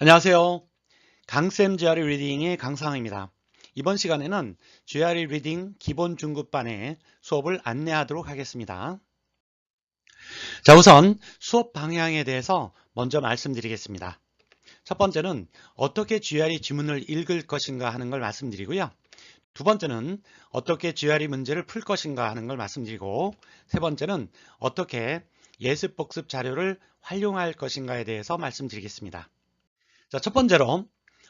안녕하세요. 강쌤 GRE 리딩의 강상입니다. 이번 시간에는 GRE 리딩 기본 중급반의 수업을 안내하도록 하겠습니다. 자, 우선 수업 방향에 대해서 먼저 말씀드리겠습니다. 첫 번째는 어떻게 GRE 지문을 읽을 것인가 하는 걸 말씀드리고요. 두 번째는 어떻게 GRE 문제를 풀 것인가 하는 걸 말씀드리고 세 번째는 어떻게 예습 복습 자료를 활용할 것인가에 대해서 말씀드리겠습니다. 자, 첫 번째로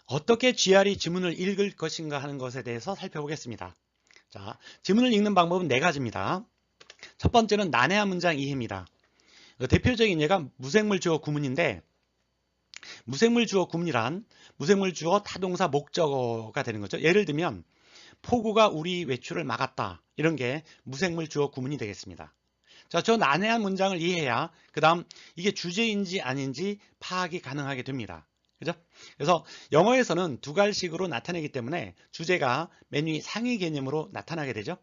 어떻게 GRE 지문을 읽을 것인가 하는 것에 대해서 살펴보겠습니다. 자, 지문을 읽는 방법은 네 가지입니다. 첫 번째는 난해한 문장 이해입니다. 그 대표적인 예가 무생물 주어 구문인데 무생물 주어 구문이란 무생물 주어 타동사 목적어가 되는 거죠. 예를 들면 폭우가 우리 외출을 막았다. 이런 게 무생물 주어 구문이 되겠습니다. 자, 저 난해한 문장을 이해해야 그 다음 이게 주제인지 아닌지 파악이 가능하게 됩니다. 그죠? 그래서 영어에서는 두 갈식으로 나타내기 때문에 주제가 맨위 상위 개념으로 나타나게 되죠.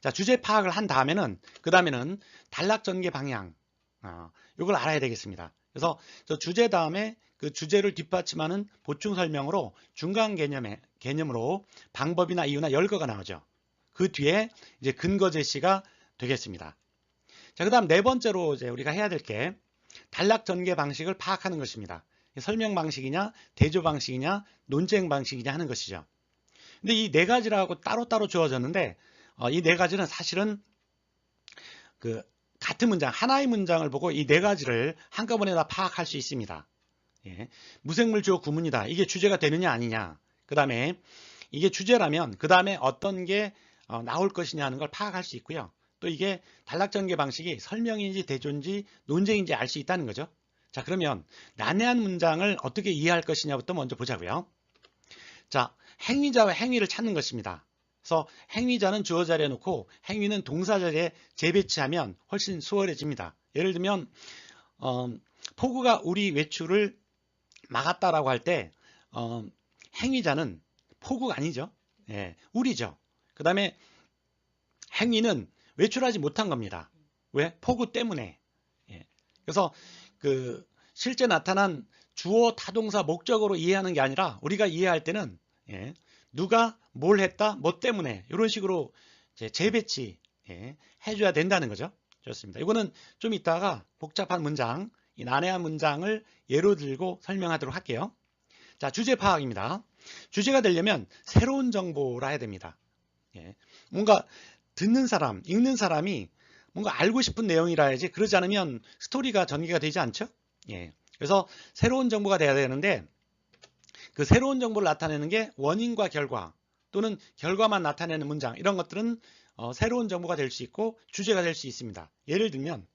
자, 주제 파악을 한 다음에는 그 다음에는 단락 전개 방향 어, 이걸 알아야 되겠습니다. 그래서 저 주제 다음에 그 주제를 뒷받침하는 보충 설명으로 중간 개념의 개념으로 방법이나 이유나 열거가 나오죠. 그 뒤에 이제 근거 제시가 되겠습니다. 자, 그다음 네 번째로 이제 우리가 해야 될 게 단락 전개 방식을 파악하는 것입니다. 설명 방식이냐, 대조 방식이냐, 논쟁 방식이냐 하는 것이죠. 근데 이 네 가지라고 따로따로 주어졌는데 어, 이 네 가지는 사실은 그 같은 문장, 하나의 문장을 보고 이 네 가지를 한꺼번에 다 파악할 수 있습니다. 예. 무생물 주어 구문이다. 이게 주제가 되느냐 아니냐. 그 다음에 이게 주제라면 그 다음에 어떤 게 어, 나올 것이냐 하는 걸 파악할 수 있고요. 또 이게 단락 전개 방식이 설명인지 대조인지 논쟁인지 알 수 있다는 거죠. 자 그러면 난해한 문장을 어떻게 이해할 것이냐부터 먼저 보자고요. 자 행위자와 행위를 찾는 것입니다. 그래서 행위자는 주어 자리에 놓고 행위는 동사 자리에 재배치하면 훨씬 수월해집니다. 예를 들면 어, 폭우가 우리 외출을 막았다라고 할때 어, 행위자는 폭우가 아니죠. 예, 우리죠. 그 다음에 행위는 외출하지 못한 겁니다. 왜? 폭우 때문에. 예. 그래서 그 실제 나타난 주어 타동사 목적으로 이해하는 게 아니라 우리가 이해할 때는 예, 누가 뭘 했다 뭐 때문에 이런 식으로 재배치 예, 해줘야 된다는 거죠. 좋습니다. 이거는 좀 이따가 복잡한 문장 이 난해한 문장을 예로 들고 설명하도록 할게요. 자 주제 파악입니다. 주제가 되려면 새로운 정보라 해야 됩니다. 예, 뭔가 듣는 사람 읽는 사람이 뭔가 알고 싶은 내용이라야지 그러지 않으면 스토리가 전개가 되지 않죠? 예. 그래서 새로운 정보가 돼야 되는데 그 새로운 정보를 나타내는 게 원인과 결과 또는 결과만 나타내는 문장 이런 것들은 어, 새로운 정보가 될 수 있고 주제가 될 수 있습니다. 예를 들면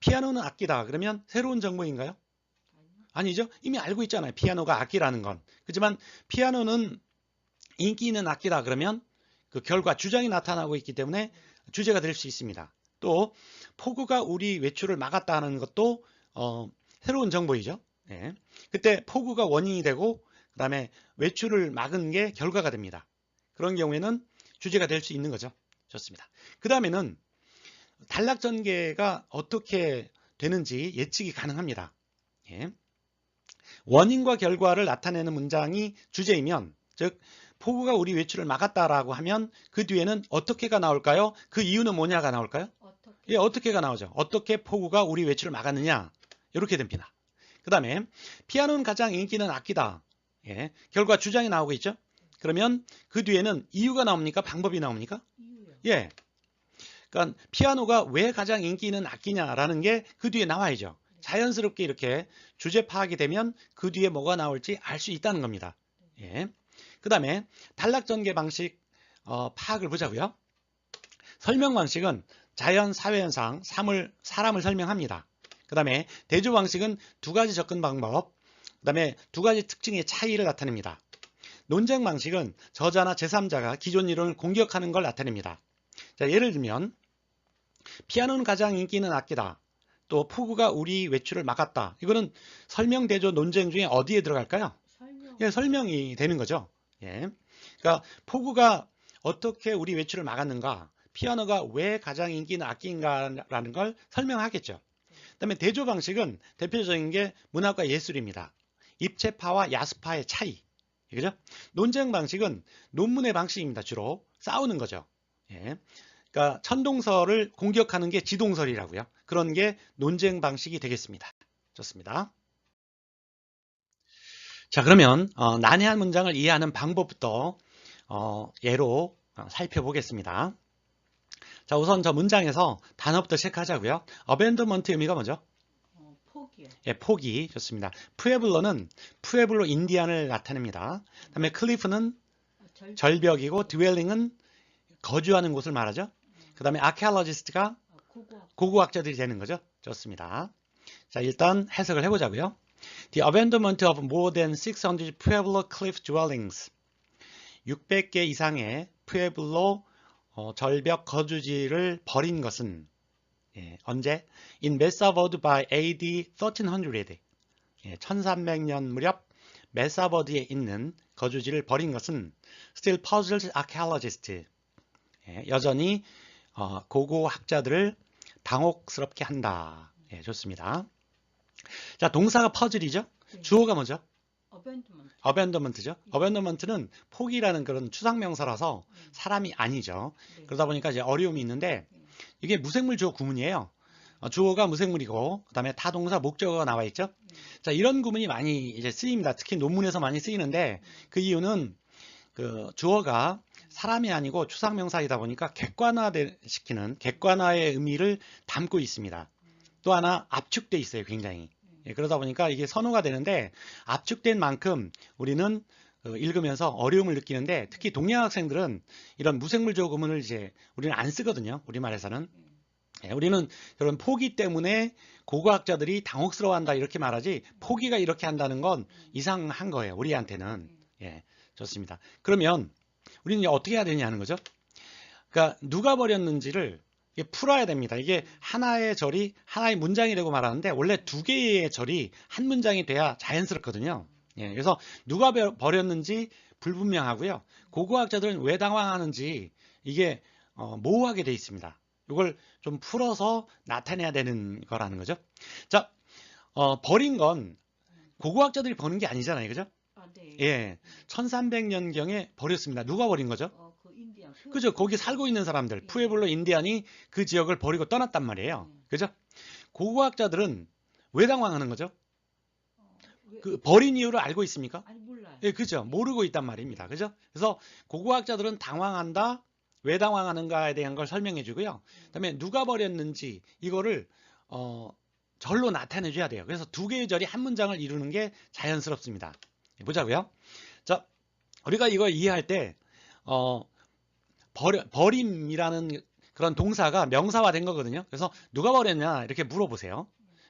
피아노는 악기다 그러면 새로운 정보인가요? 아니죠. 이미 알고 있잖아요. 피아노가 악기라는 건. 그렇지만 피아노는 인기 있는 악기다 그러면 그 결과 주장이 나타나고 있기 때문에 주제가 될 수 있습니다. 또 폭우가 우리 외출을 막았다 하는 것도 어, 새로운 정보이죠. 네. 그때 폭우가 원인이 되고 그 다음에 외출을 막은 게 결과가 됩니다. 그런 경우에는 주제가 될 수 있는 거죠. 좋습니다. 그 다음에는 단락 전개가 어떻게 되는지 예측이 가능합니다. 예. 원인과 결과를 나타내는 문장이 주제이면 즉 폭우가 우리 외출을 막았다라고 하면 그 뒤에는 어떻게가 나올까요? 그 이유는 뭐냐가 나올까요? 어떻게? 예, 어떻게가 나오죠. 어떻게 폭우가 우리 외출을 막았느냐? 이렇게 됩니다. 그 다음에 피아노는 가장 인기 있는 악기다. 예, 결과 주장이 나오고 있죠. 그러면 그 뒤에는 이유가 나옵니까? 방법이 나옵니까? 예. 그러니까 피아노가 왜 가장 인기 있는 악기냐라는 게 그 뒤에 나와야죠. 자연스럽게 이렇게 주제 파악이 되면 그 뒤에 뭐가 나올지 알 수 있다는 겁니다. 예. 그 다음에 단락 전개 방식 어, 파악을 보자고요. 설명 방식은 자연 사회 현상, 사물, 사람을 설명합니다. 그 다음에 대조 방식은 두 가지 접근 방법, 그 다음에 두 가지 특징의 차이를 나타냅니다. 논쟁 방식은 저자나 제3자가 기존 이론을 공격하는 걸 나타냅니다. 자, 예를 들면 피아노는 가장 인기 있는 악기다. 또 폭우가 우리 외출을 막았다. 이거는 설명, 대조, 논쟁 중에 어디에 들어갈까요? 설명. 예, 설명이 되는 거죠. 예. 그러니까 폭우가 어떻게 우리 외출을 막았는가, 피아노가 왜 가장 인기 있는 악기인가라는 걸 설명하겠죠. 그다음에 대조 방식은 대표적인 게 문학과 예술입니다. 입체파와 야수파의 차이. 그죠? 논쟁 방식은 논문의 방식입니다. 주로 싸우는 거죠. 예. 그러니까 천동설을 공격하는 게 지동설이라고요. 그런 게 논쟁 방식이 되겠습니다. 좋습니다. 자 그러면 어, 난해한 문장을 이해하는 방법부터 어, 예로 어, 살펴보겠습니다. 자 우선 저 문장에서 단어부터 체크하자고요. abandonment 의미가 뭐죠? 어, 포기요. 예, 포기 좋습니다. 푸에블로는 푸에블로 인디안을 나타냅니다. 그다음에 클리프는 어, 절, 절벽이고 드웰링은 거주하는 곳을 말하죠. 그다음에 아케알로지스트가 어, 고고학. 고고학자들이 되는 거죠. 좋습니다. 자, 일단 해석을 해보자고요. The abandonment of more than 600 Pueblo cliff dwellings. 600개 이상의 푸에블로 어, 절벽 거주지를 버린 것은 예, 언제? In Messavode by AD 1300. 예, 1300년 무렵 메사버드에 있는 거주지를 버린 것은 still puzzles archaeologists. 예, 여전히 어, 고고학자들을 당혹스럽게 한다. 예, 좋습니다. 자, 동사가 퍼즐이죠? 네. 주어가 뭐죠? Abandonment. 어벤더먼트죠. 어벤더먼트는 포기라는 그런 추상 명사라서 네. 사람이 아니죠. 네. 그러다 보니까 이제 어려움이 있는데 네. 이게 무생물 주어 구문이에요. 어, 주어가 무생물이고 그다음에 타동사 목적어가 나와 있죠. 네. 자, 이런 구문이 많이 이제 쓰입니다. 특히 논문에서 많이 쓰이는데 그 이유는 그 주어가 사람이 아니고 추상 명사이다 보니까 객관화시키는 객관화의 의미를 담고 있습니다. 또 하나 압축돼 있어요, 굉장히. 예, 그러다 보니까 이게 선호가 되는데 압축된 만큼 우리는 어, 읽으면서 어려움을 느끼는데 특히 동양 학생들은 이런 무생물 구문을 이제 우리는 안 쓰거든요. 우리말에서는. 예, 우리는 그런 포기 때문에 고고학자들이 당혹스러워한다 이렇게 말하지 포기가 이렇게 한다는 건 이상한 거예요. 우리한테는. 예, 좋습니다. 그러면 우리는 어떻게 해야 되냐 하는 거죠. 그러니까 누가 버렸는지를 풀어야 됩니다. 이게 하나의 절이 하나의 문장이 되고 말하는데 원래 두 개의 절이 한 문장이 돼야 자연스럽거든요. 예, 그래서 누가 버- 버렸는지 불분명하고요. 고고학자들은 왜 당황하는지 이게 어, 모호하게 돼 있습니다. 이걸 좀 풀어서 나타내야 되는 거라는 거죠. 자, 어, 버린 건 고고학자들이 버는 게 아니잖아요. 그죠? 아, 네. 예. 1300년경에 버렸습니다. 누가 버린 거죠? 어, 그 그죠? 거기 살고 있는 사람들, 푸에블로 인디안이 그 지역을 버리고 떠났단 말이에요. 그죠? 고고학자들은 왜 당황하는 거죠? 어, 왜- 그 버린 이유를 알고 있습니까? 아니 몰라요. 예, 그죠? 모르고 있단 말입니다. 그죠? 그래서 고고학자들은 당황한다. 왜 당황하는가에 대한 걸 설명해 주고요. 그다음에 누가 버렸는지 이거를 어 절로 나타내 줘야 돼요. 그래서 두 개의 절이 한 문장을 이루는 게 자연스럽습니다. 예, 보자고요. 자, 우리가 이걸 이해할 때 어, 버려, 버림이라는 그런 동사가 명사화된 거거든요. 그래서 누가 버렸냐 이렇게 물어보세요.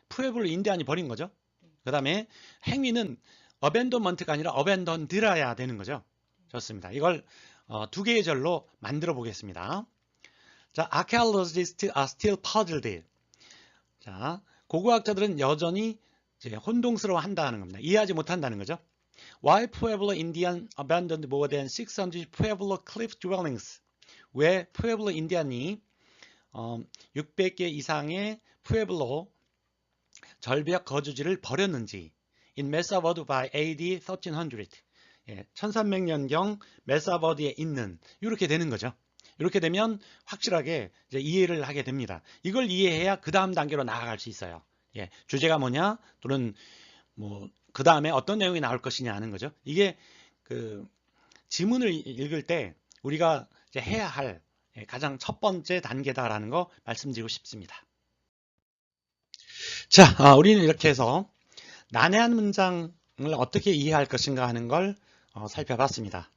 푸에블로 인디안이 버린 거죠. 그 다음에 행위는 abandonment가 아니라 abandoned라야 되는 거죠. 좋습니다. 이걸 어, 두 개의 절로 만들어 보겠습니다. 자, archaeologists are still puzzled. 자, 고고학자들은 여전히 이제 혼동스러워 한다는 겁니다. 이해하지 못한다는 거죠. Why Pueblo Indian abandoned more than 600 Pueblo cliff dwellings? 왜 푸에블로 인디안이 어, 600개 이상의 푸에블로 절벽 거주지를 버렸는지 in Messavode by AD 1300 예, 1300년경 메사버드에 있는 이렇게 되는 거죠. 이렇게 되면 확실하게 이해를 하게 됩니다. 이걸 이해해야 그 다음 단계로 나아갈 수 있어요. 예, 주제가 뭐냐 또는 뭐 그 다음에 어떤 내용이 나올 것이냐 하는 거죠. 이게 그 지문을 읽을 때 우리가 이제 해야 할 예, 가장 첫 번째 단계다라는 거 말씀드리고 싶습니다. 자, 아, 우리는 이렇게 해서 난해한 문장을 어떻게 이해할 것인가 하는 걸 어, 살펴봤습니다.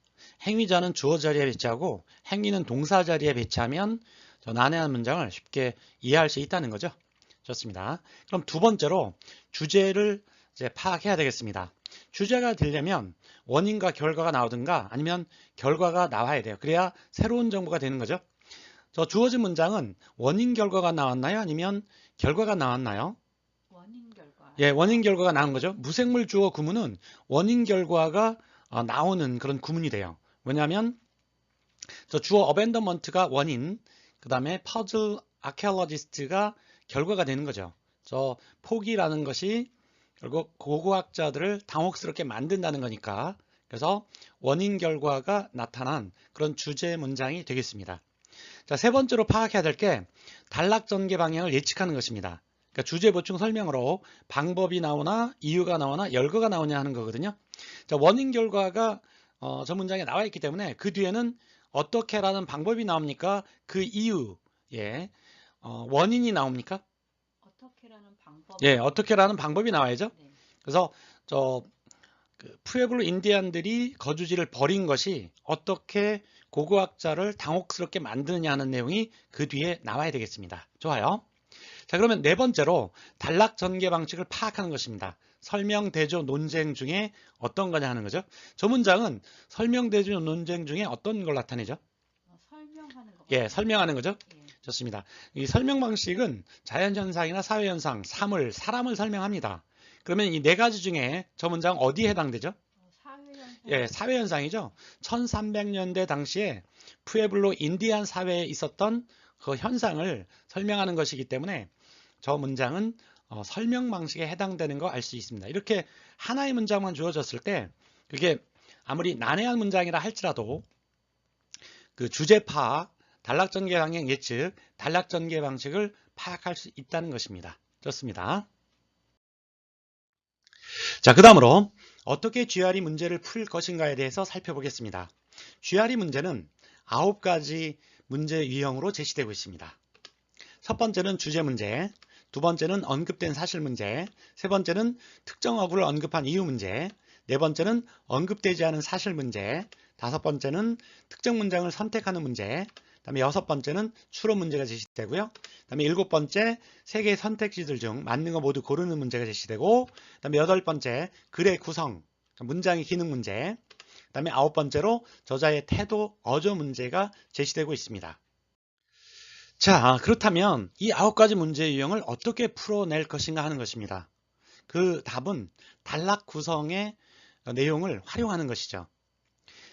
행위자는 주어 자리에 배치하고 행위는 동사 자리에 배치하면 저 난해한 문장을 쉽게 이해할 수 있다는 거죠. 좋습니다. 그럼 두 번째로 주제를 이제 파악해야 되겠습니다. 주제가 되려면 원인과 결과가 나오든가 아니면 결과가 나와야 돼요. 그래야 새로운 정보가 되는 거죠. 저 주어진 문장은 원인 결과가 나왔나요? 아니면 결과가 나왔나요? 원인 결과. 예, 원인 결과가 나온 거죠. 무생물 주어 구문은 원인 결과가 어, 나오는 그런 구문이 돼요. 왜냐하면 저 주어 어벤더먼트가 원인, 그 다음에 퍼즐 아케올로지스트가 결과가 되는 거죠. 저 포기라는 것이 결국 고고학자들을 당혹스럽게 만든다는 거니까 그래서 원인 결과가 나타난 그런 주제 문장이 되겠습니다. 자, 세 번째로 파악해야 될 게 단락 전개 방향을 예측하는 것입니다. 그러니까 주제 보충 설명으로 방법이 나오나 이유가 나오나 열거가 나오냐 하는 거거든요. 자, 원인 결과가 어, 저 문장에 나와 있기 때문에 그 뒤에는 어떻게라는 방법이 나옵니까? 그 이유, 예, 어, 원인이 나옵니까? 방법. 예, 어떻게라는 방법이 나와야죠. 네. 그래서 저 그 푸에블로 인디안들이 거주지를 버린 것이 어떻게 고고학자를 당혹스럽게 만드느냐 하는 내용이 그 뒤에 나와야 되겠습니다. 좋아요. 자, 그러면 네 번째로 단락 전개 방식을 파악하는 것입니다. 설명, 대조, 논쟁 중에 어떤 거냐 하는 거죠. 저 문장은 설명, 대조, 논쟁 중에 어떤 걸 나타내죠? 어, 설명하는 거. 예, 설명하는 거죠. 예. 좋습니다. 이 설명 방식은 자연현상이나 사회현상, 사물, 사람을 설명합니다. 그러면 이 네 가지 중에 저 문장 어디에 해당되죠? 어, 사회현상. 예, 사회현상이죠. 1300년대 당시에 푸에블로 인디안 사회에 있었던 그 현상을 설명하는 것이기 때문에 저 문장은 어, 설명 방식에 해당되는 거 알 수 있습니다. 이렇게 하나의 문장만 주어졌을 때 그게 아무리 난해한 문장이라 할지라도 그 주제 파악, 단락 전개 방향 예측, 단락 전개 방식을 파악할 수 있다는 것입니다. 좋습니다. 자, 그 다음으로 어떻게 GRE 문제를 풀 것인가에 대해서 살펴보겠습니다. GRE 문제는 9가지 문제 유형으로 제시되고 있습니다. 첫 번째는 주제 문제, 두 번째는 언급된 사실 문제, 세 번째는 특정 어구를 언급한 이유 문제, 네 번째는 언급되지 않은 사실 문제, 다섯 번째는 특정 문장을 선택하는 문제, 그 다음에 여섯 번째는 추론 문제가 제시되고요. 그다음에 일곱 번째 세 개의 선택지들 중 맞는 거 모두 고르는 문제가 제시되고, 그다음에 여덟 번째 글의 구성, 문장의 기능 문제, 그다음에 아홉 번째로 저자의 태도, 어조 문제가 제시되고 있습니다. 자, 그렇다면 이 아홉 가지 문제 유형을 어떻게 풀어낼 것인가 하는 것입니다. 그 답은 단락 구성의 내용을 활용하는 것이죠.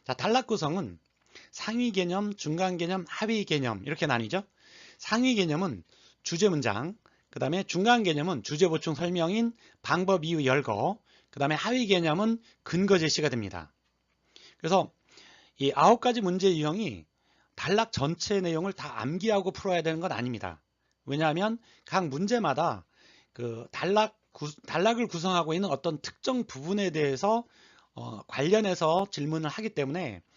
자, 단락 구성은 상위 개념, 중간 개념, 하위 개념 이렇게 나뉘죠. 상위 개념은 주제 문장, 그 다음에 중간 개념은 주제 보충 설명인 방법 이유 열거, 그 다음에 하위 개념은 근거 제시가 됩니다. 그래서 이 아홉 가지 문제 유형이 단락 전체 내용을 다 암기하고 풀어야 되는 건 아닙니다. 왜냐하면 각 문제마다 그 단락 구, 단락을 구성하고 있는 어떤 특정 부분에 대해서 어, 관련해서 질문을 하기 때문에 그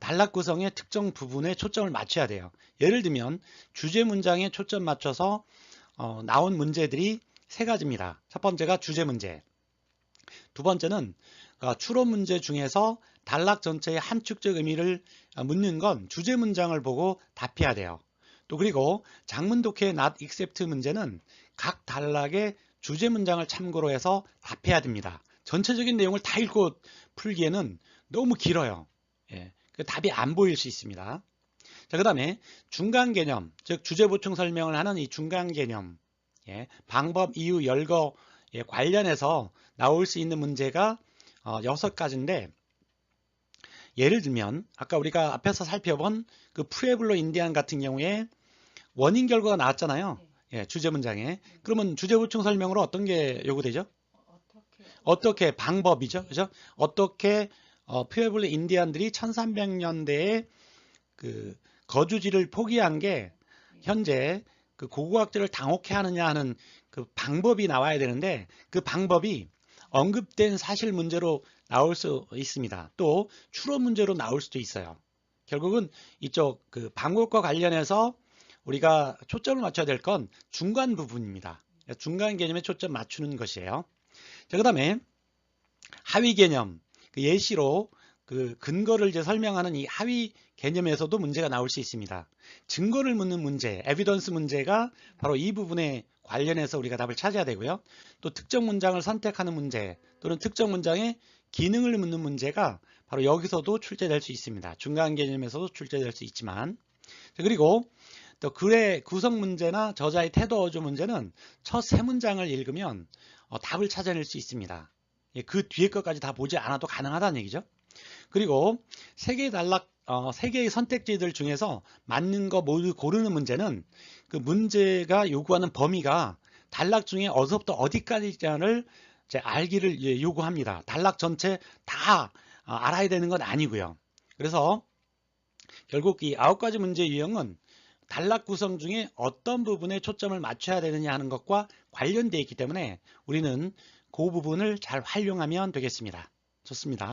단락 구성의 특정 부분에 초점을 맞춰야 돼요. 예를 들면 주제 문장에 초점 맞춰서 어, 나온 문제들이 세 가지입니다. 첫 번째가 주제 문제. 두 번째는 어, 추론 문제 중에서 단락 전체의 함축적 의미를 어, 묻는 건 주제 문장을 보고 답해야 돼요. 또 그리고 장문 독해의 not except 문제는 각 단락의 주제 문장을 참고로 해서 답해야 됩니다. 전체적인 내용을 다 읽고 풀기에는 너무 길어요. 예, 그 답이 안 보일 수 있습니다. 자, 그 다음에 중간 개념, 즉 주제 보충 설명을 하는 이 중간 개념, 예, 방법, 이유, 열거 예, 관련해서 나올 수 있는 문제가 어, 여섯 가지인데 예를 들면 아까 우리가 앞에서 살펴본 그 푸에블로 인디안 같은 경우에 원인 결과가 나왔잖아요. 예, 주제 문장에. 그러면 주제 보충 설명으로 어떤 게 요구되죠? 어. 어떻게 방법이죠. 그죠? 어떻게 어, 푸에블로 인디안들이 1300년대에 그 거주지를 포기한 게 현재 그 고고학자를 당혹해 하느냐 하는 그 방법이 나와야 되는데 그 방법이 언급된 사실 문제로 나올 수 있습니다. 또 추론 문제로 나올 수도 있어요. 결국은 이쪽 그 방법과 관련해서 우리가 초점을 맞춰야 될 건 중간 부분입니다. 중간 개념에 초점 맞추는 것이에요. 자, 그 다음에 하위 개념, 그 예시로 그 근거를 이제 설명하는 이 하위 개념에서도 문제가 나올 수 있습니다. 증거를 묻는 문제, 에비던스 문제가 바로 이 부분에 관련해서 우리가 답을 찾아야 되고요. 또 특정 문장을 선택하는 문제 또는 특정 문장의 기능을 묻는 문제가 바로 여기서도 출제될 수 있습니다. 중간 개념에서도 출제될 수 있지만 그리고 또 글의 구성 문제나 저자의 태도 어조 문제는 첫 세 문장을 읽으면 어, 답을 찾아낼 수 있습니다. 예, 그 뒤에 것까지 다 보지 않아도 가능하다는 얘기죠. 그리고 세 개의 단락, 어, 세 개의 선택지들 중에서 맞는 거 모두 고르는 문제는 그 문제가 요구하는 범위가 단락 중에 어디서부터 어디까지를 이제 알기를 예, 요구합니다. 단락 전체 다 어, 알아야 되는 건 아니고요. 그래서 결국 이 아홉 가지 문제 유형은 단락 구성 중에 어떤 부분에 초점을 맞춰야 되느냐 하는 것과 관련되어 있기 때문에 우리는 그 부분을 잘 활용하면 되겠습니다. 좋습니다.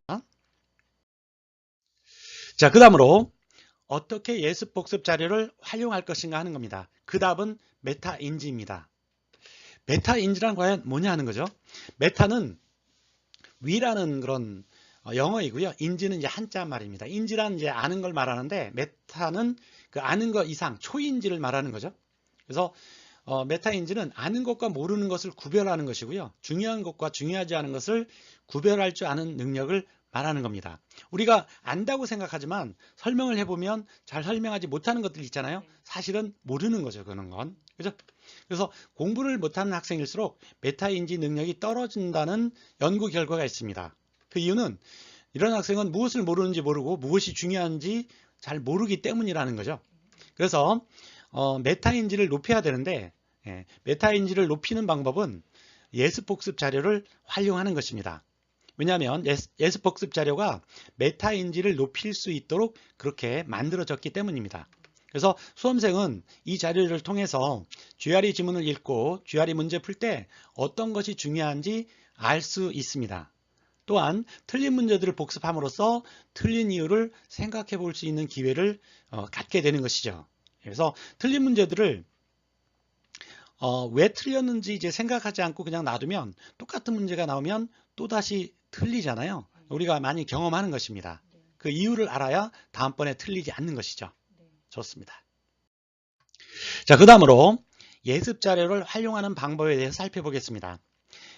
자, 그 다음으로 어떻게 예습 복습 자료를 활용할 것인가 하는 겁니다. 그 답은 메타인지입니다. 메타인지란 과연 뭐냐 하는 거죠. 메타는 위라는 그런 어, 영어이고요. 인지는 이제 한자 말입니다. 인지란 이제 아는 걸 말하는데 메타는 그 아는 것 이상 초인지를 말하는 거죠. 그래서 어, 메타인지는 아는 것과 모르는 것을 구별하는 것이고요. 중요한 것과 중요하지 않은 것을 구별할 줄 아는 능력을 말하는 겁니다. 우리가 안다고 생각하지만 설명을 해보면 잘 설명하지 못하는 것들 있잖아요. 사실은 모르는 거죠. 그런 건. 그죠? 그래서 공부를 못하는 학생일수록 메타인지 능력이 떨어진다는 연구 결과가 있습니다. 그 이유는 이런 학생은 무엇을 모르는지 모르고 무엇이 중요한지 잘 모르기 때문이라는 거죠. 그래서 어, 메타인지를 높여야 되는데 예, 메타인지를 높이는 방법은 예습복습 자료를 활용하는 것입니다. 왜냐하면 예습, 복습 자료가 메타인지를 높일 수 있도록 그렇게 만들어졌기 때문입니다. 그래서 수험생은 이 자료를 통해서 GRE 지문을 읽고 GRE 문제 풀 때 어떤 것이 중요한지 알 수 있습니다. 또한 틀린 문제들을 복습함으로써 틀린 이유를 생각해 볼 수 있는 기회를 어, 갖게 되는 것이죠. 그래서 틀린 문제들을 어, 왜 틀렸는지 이제 생각하지 않고 그냥 놔두면 똑같은 문제가 나오면 또다시 틀리잖아요. 우리가 많이 경험하는 것입니다. 그 이유를 알아야 다음번에 틀리지 않는 것이죠. 좋습니다. 자, 그 다음으로 예습 자료를 활용하는 방법에 대해서 살펴보겠습니다.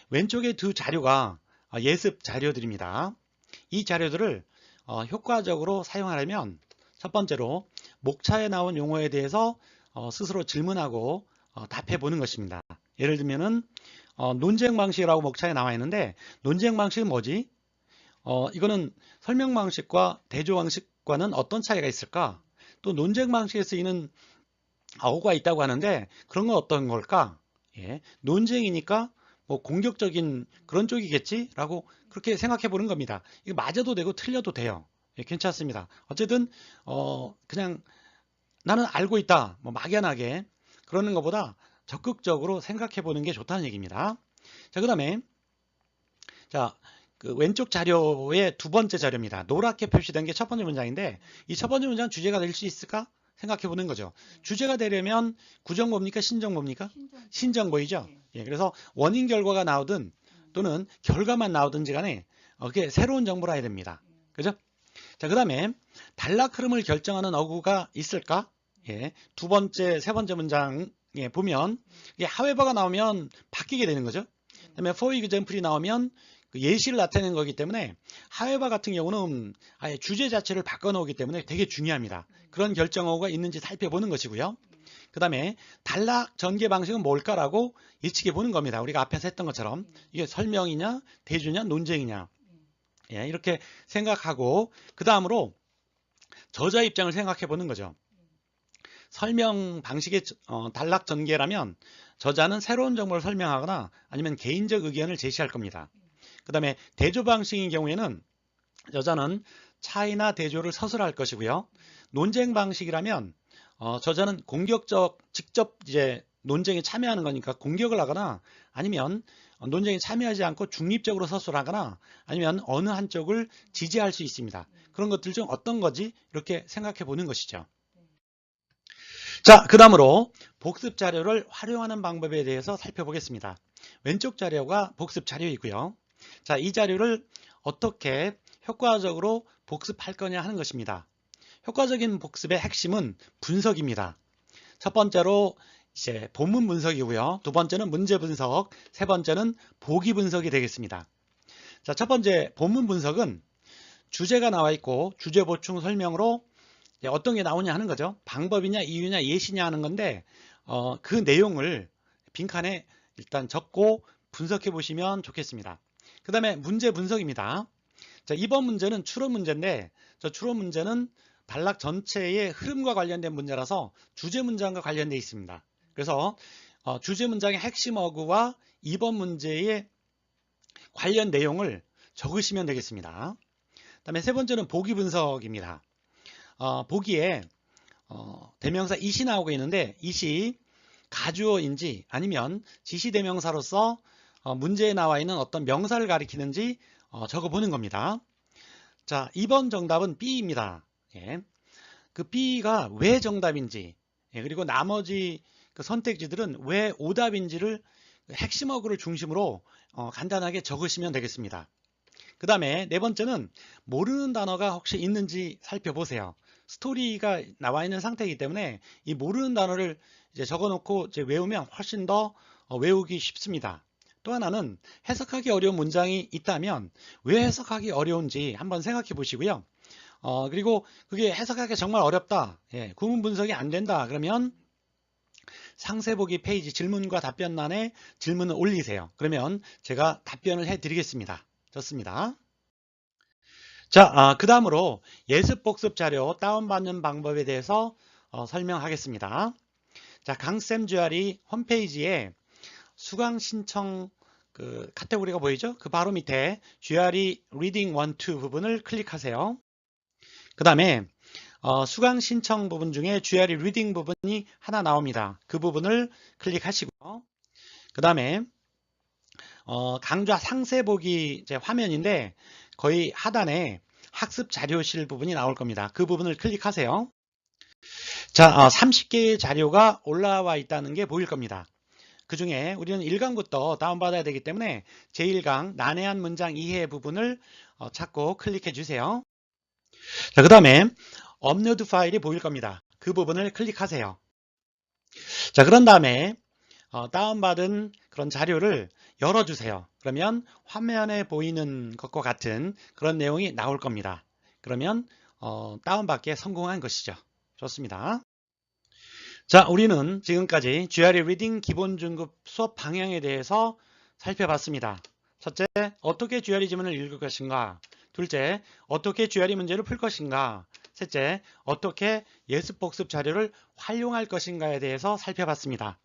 왼쪽에 두 자료가 어, 예습 자료들입니다. 이 자료들을 어, 효과적으로 사용하려면 첫 번째로 목차에 나온 용어에 대해서 어, 스스로 질문하고 답해 보는 것입니다. 예를 들면은 논쟁 방식이라고 목차에 나와 있는데 논쟁 방식은 뭐지? 어, 이거는 설명 방식과 대조 방식과는 어떤 차이가 있을까? 또 논쟁 방식에 쓰이는 어구가 있다고 하는데 그런 건 어떤 걸까? 예, 논쟁이니까 뭐 공격적인 그런 쪽이겠지라고 그렇게 생각해 보는 겁니다. 이거 맞아도 되고 틀려도 돼요. 예, 괜찮습니다. 어쨌든 어 그냥 나는 알고 있다. 뭐 막연하게 그러는 것보다 적극적으로 생각해 보는 게 좋다는 얘기입니다. 자, 그다음에 자, 그 왼쪽 자료의 두 번째 자료입니다. 노랗게 표시된 게 첫 번째 문장인데 이 첫 번째 문장 주제가 될 수 있을까? 생각해 보는 거죠. 주제가 되려면 구정보입니까? 신정보입니까? 신정. 신정보이죠. 네. 예, 그래서 원인 결과가 나오든 또는 결과만 나오든지 간에 어, 그게 새로운 정보라 해야 됩니다. 그죠? 자, 그 다음에 단락 흐름을 결정하는 어구가 있을까? 예, 두 번째, 세 번째 문장에 보면 이게 하웨버가 나오면 바뀌게 되는 거죠. 그 다음에 for example이 나오면 그 예시를 나타내는 거기 때문에 하웨바 같은 경우는 아예 주제 자체를 바꿔놓기 때문에 되게 중요합니다. 그런 결정어가 있는지 살펴보는 것이고요. 그 다음에 단락 전개 방식은 뭘까라고 예측해 보는 겁니다. 우리가 앞에서 했던 것처럼 이게 설명이냐, 대주냐, 논쟁이냐 예, 이렇게 생각하고 그 다음으로 저자 입장을 생각해 보는 거죠. 설명 방식의 어, 단락 전개라면 저자는 새로운 정보를 설명하거나 아니면 개인적 의견을 제시할 겁니다. 그 다음에 대조 방식인 경우에는 저자는 차이나 대조를 서술할 것이고요. 논쟁 방식이라면 어, 저자는 공격적 직접 이제 논쟁에 참여하는 거니까 공격을 하거나 아니면 논쟁에 참여하지 않고 중립적으로 서술하거나 아니면 어느 한쪽을 지지할 수 있습니다. 그런 것들 중 어떤 거지 이렇게 생각해 보는 것이죠. 자, 그 다음으로 복습 자료를 활용하는 방법에 대해서 살펴보겠습니다. 왼쪽 자료가 복습 자료이고요. 자, 이 자료를 어떻게 효과적으로 복습할 거냐 하는 것입니다. 효과적인 복습의 핵심은 분석입니다. 첫 번째로 이제 본문 분석이고요. 두 번째는 문제 분석, 세 번째는 보기 분석이 되겠습니다. 자, 첫 번째 본문 분석은 주제가 나와 있고 주제 보충 설명으로 어떤 게 나오냐 하는 거죠. 방법이냐 이유냐 예시냐 하는 건데 어, 그 내용을 빈칸에 일단 적고 분석해 보시면 좋겠습니다. 그 다음에 문제 분석입니다. 자, 이번 문제는 추론 문제인데 저 추론 문제는 단락 전체의 흐름과 관련된 문제라서 주제 문장과 관련되어 있습니다. 그래서 어, 주제 문장의 핵심 어구와 이번 문제의 관련 내용을 적으시면 되겠습니다. 다음에 세 번째는 보기 분석입니다. 어, 보기에 어, 대명사 이시 나오고 있는데 이시 가주어인지 아니면 지시 대명사로서 어, 문제에 나와 있는 어떤 명사를 가리키는지 어, 적어보는 겁니다. 자, 2번 정답은 B입니다. 예. 그 B가 왜 정답인지 예, 그리고 나머지 그 선택지들은 왜 오답인지를 핵심 어구를 중심으로 어, 간단하게 적으시면 되겠습니다. 그 다음에 네 번째는 모르는 단어가 혹시 있는지 살펴보세요. 스토리가 나와 있는 상태이기 때문에 이 모르는 단어를 이제 적어놓고 이제 외우면 훨씬 더 어, 외우기 쉽습니다. 또 하나는 해석하기 어려운 문장이 있다면 왜 해석하기 어려운지 한번 생각해 보시고요. 어, 그리고 그게 해석하기 정말 어렵다. 예, 구문 분석이 안 된다. 그러면 상세 보기 페이지 질문과 답변란에 질문을 올리세요. 그러면 제가 답변을 해 드리겠습니다. 좋습니다. 자, 아, 그 다음으로 예습 복습 자료 다운받는 방법에 대해서 어, 설명하겠습니다. 자, 강쌤 주알이 홈페이지에 수강 신청 그 카테고리가 보이죠? 그 바로 밑에 GRE Reading 1, 2 부분을 클릭하세요. 그 다음에 어, 수강 신청 부분 중에 GRE Reading 부분이 하나 나옵니다. 그 부분을 클릭하시고 그 다음에 어, 강좌 상세 보기 화면인데 거의 하단에 학습 자료실 부분이 나올 겁니다. 그 부분을 클릭하세요. 자, 어, 30개의 자료가 올라와 있다는 게 보일 겁니다. 그 중에 우리는 1강부터 다운받아야 되기 때문에 제1강 난해한 문장 이해 부분을 어, 찾고 클릭해 주세요. 자, 그 다음에 업로드 파일이 보일 겁니다. 그 부분을 클릭하세요. 자, 그런 다음에 어, 다운받은 그런 자료를 열어주세요. 그러면 화면에 보이는 것과 같은 그런 내용이 나올 겁니다. 그러면 어, 다운받기에 성공한 것이죠. 좋습니다. 자, 우리는 지금까지 GRE 리딩 기본 중급 수업 방향에 대해서 살펴봤습니다. 첫째, 어떻게 GRE 지문을 읽을 것인가? 둘째, 어떻게 GRE 문제를 풀 것인가? 셋째, 어떻게 예습 복습 자료를 활용할 것인가에 대해서 살펴봤습니다.